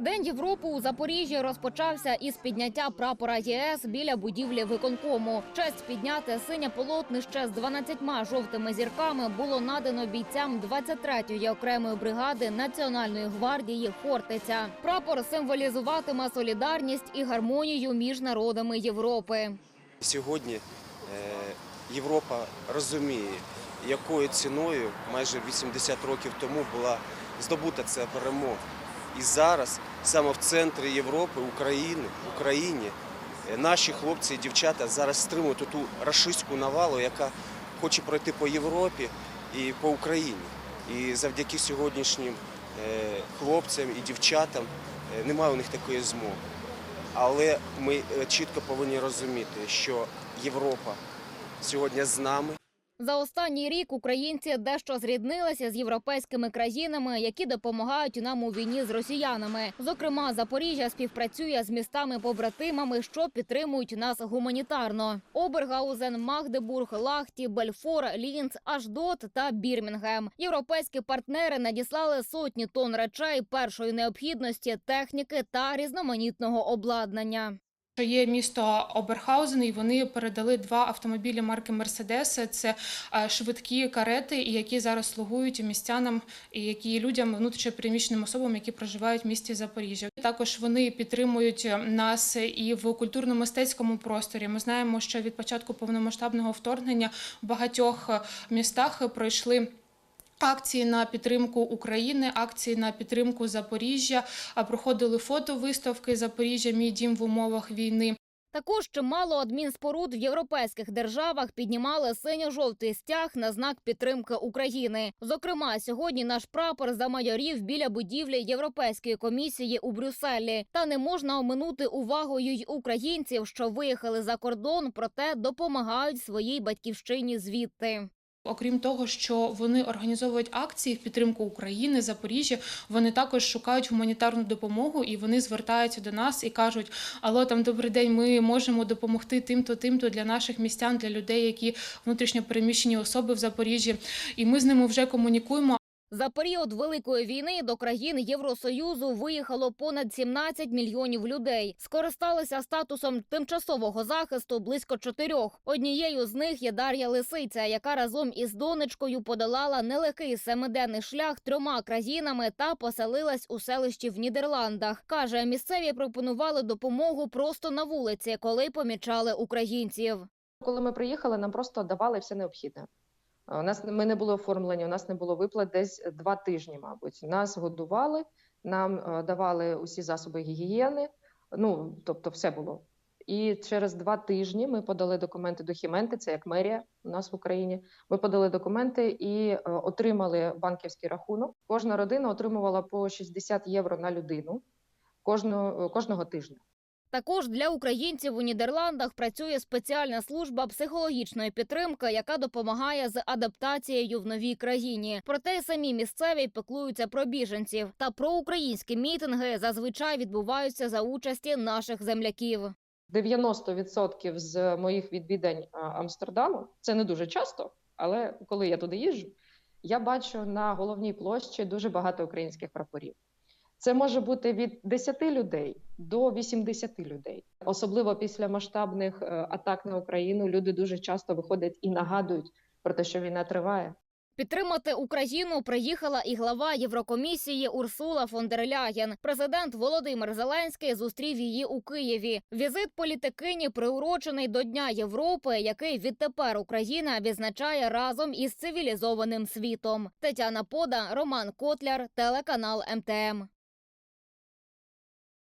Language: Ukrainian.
День Європи у Запоріжжі розпочався із підняття прапора ЄС біля будівлі виконкому. Честь підняти синє полотнище з 12 жовтими зірками було надано бійцям 23-ї окремої бригади Національної гвардії Хортиця. Прапор символізуватиме солідарність і гармонію між народами Європи. Сьогодні е, Європа розуміє, якою ціною майже 80 років тому була здобута ця перемога. І зараз саме в центрі Європи, України, Україні, е, наші хлопці і дівчата зараз стримують ту рашистську навалу, яка хоче пройти по Європі і по Україні. І завдяки сьогоднішнім е, хлопцям і дівчатам е, немає у них такої змоги. Але ми чітко повинні розуміти, що Європа сьогодні з нами. За останній рік українці дещо зріднилися з європейськими країнами, які допомагають нам у війні з росіянами. Зокрема, Запоріжжя співпрацює з містами-побратимами, що підтримують нас гуманітарно: Обергаузен, Магдебург, Лахті, Бельфор, Лінц, Аждот та Бірмінгем. Європейські партнери надіслали сотні тонн речей першої необхідності, техніки та різноманітного обладнання. Що є місто Оберхаузен, і вони передали два автомобілі марки Мерседес. Це е, швидкі карети, які зараз слугують містянам і які людям внутрішньопереміщеним особам, які проживають в місті Запоріжжя. Також вони підтримують нас і в культурно-мистецькому просторі. Ми знаємо, що від початку повномасштабного вторгнення в багатьох е, містах пройшли. Акції на підтримку України, акції на підтримку Запоріжжя, проходили фотовиставки Запоріжжя, мій дім в умовах війни. Також чимало адмінспоруд в європейських державах піднімали синьо-жовтий стяг на знак підтримки України. Зокрема, сьогодні наш прапор замайорів біля будівлі Європейської комісії у Брюсселі. Та не можна оминути увагою й українців, що виїхали за кордон, проте допомагають своїй батьківщині звідти. Окрім того, що вони організовують акції в підтримку України, Запоріжжя, вони також шукають гуманітарну допомогу і вони звертаються до нас і кажуть: Алло, там добрий день, ми можемо допомогти тим-то, тим-то для наших містян, для людей, які внутрішньо переміщені особи в Запоріжжі. І ми з ними вже комунікуємо. За період великої війни до країн Євросоюзу виїхало понад 17 мільйонів людей. Скористалися статусом тимчасового захисту близько чотирьох. Однією з них є Дар'я Лисиця, яка разом із донечкою подолала нелегкий семиденний шлях трьома країнами та поселилась у селищі в Нідерландах. каже, місцеві пропонували допомогу просто на вулиці, коли помічали українців. Коли ми приїхали, нам просто давали все необхідне. У нас ми не були оформлені, у нас не було виплат десь два тижні, мабуть. Нас годували, нам е, давали усі засоби гігієни. Ну тобто, все було. І через два тижні ми подали документи до Хіменти, це як мерія у нас в Україні. Ми подали документи і е, отримали банківський рахунок. Кожна родина отримувала по 60 євро на людину кожного, кожного тижня. Також для українців у Нідерландах працює спеціальна служба психологічної підтримки, яка допомагає з адаптацією в новій країні. Проте самі місцеві піклуються про біженців. Та про українські мітинги зазвичай відбуваються за участі наших земляків. 90% з моїх відвідань Амстердаму це не дуже часто, але коли я туди їжджу, я бачу на головній площі дуже багато українських прапорів. Це може бути від 10 людей до 80 людей. Особливо після масштабних е, атак на Україну люди дуже часто виходять і нагадують про те, що війна триває. Підтримати Україну приїхала і глава Єврокомісії Урсула фон дер Ляєн. Президент Володимир Зеленський зустрів її у Києві. Візит політикині приурочений до Дня Європи, який відтепер Україна відзначає разом із цивілізованим світом. Тетяна Пода, Роман Котляр, телеканал МТМ.